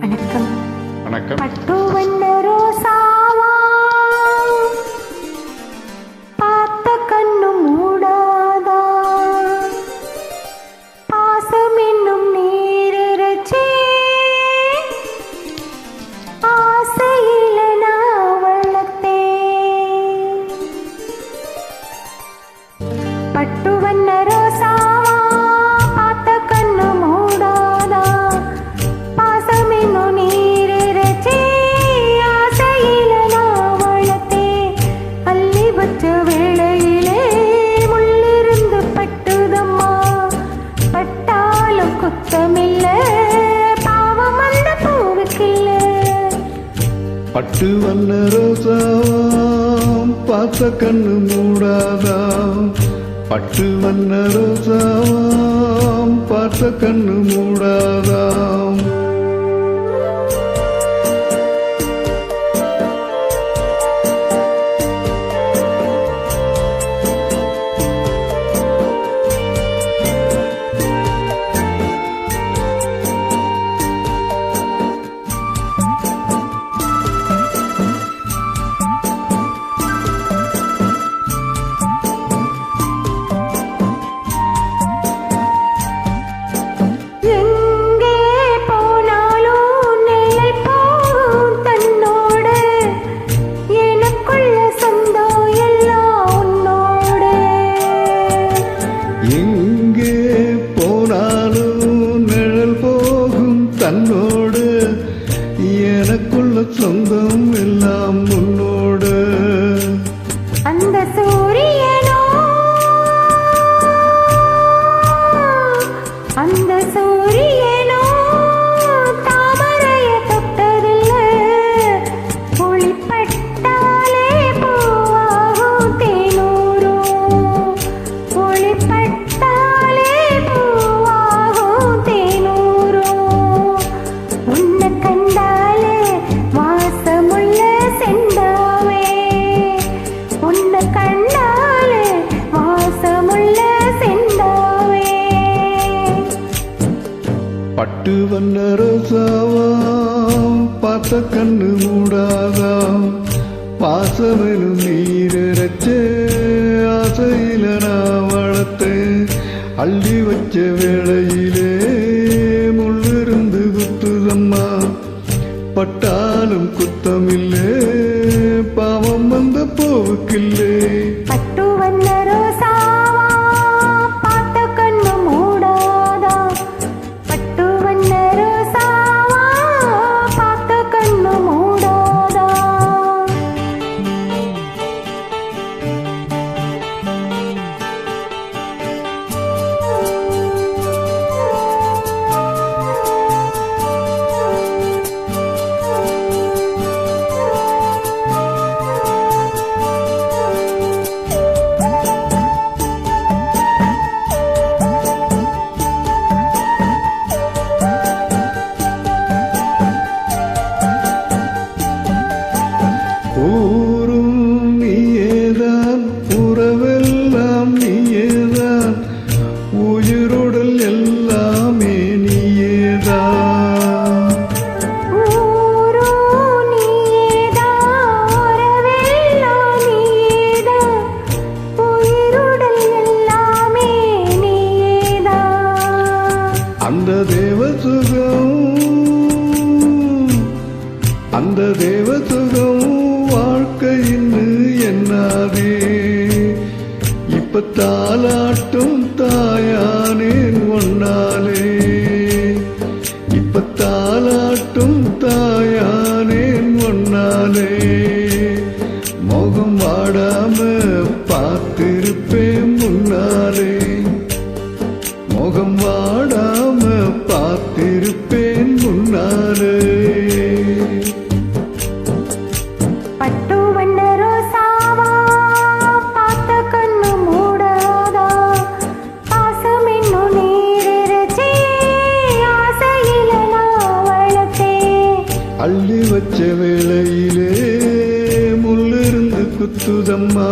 வணக்கம். வணக்கம். காற்று வல்ல ரோசாவாம் பார்த்த கண்ணு மூடாதாம். பட்டு வல்ல ரோசாவாம் பார்த்த கண்ணு மூடாதாம். சொல்ல சொந்தம் எல்லாம் உன்னோடு. அந்த சூரியனோ? அந்த சூரிய பட்டு வண்ண ரோசாவாம் பார்த்த கண்ணு மூடாதாம். பாசமெனும் நீரச்சே ஆசையில நான் வளர்த்து அள்ளி வச்ச வேளையிலே முள்ளிருந்து குத்துதம்மா. பட்டாலும் குத்தமில்லே பாவம் வந்த போவுக்கில்லே. but அள்ளி வச்ச வேளையிலே முள்ளிருந்து குத்துதம்மா.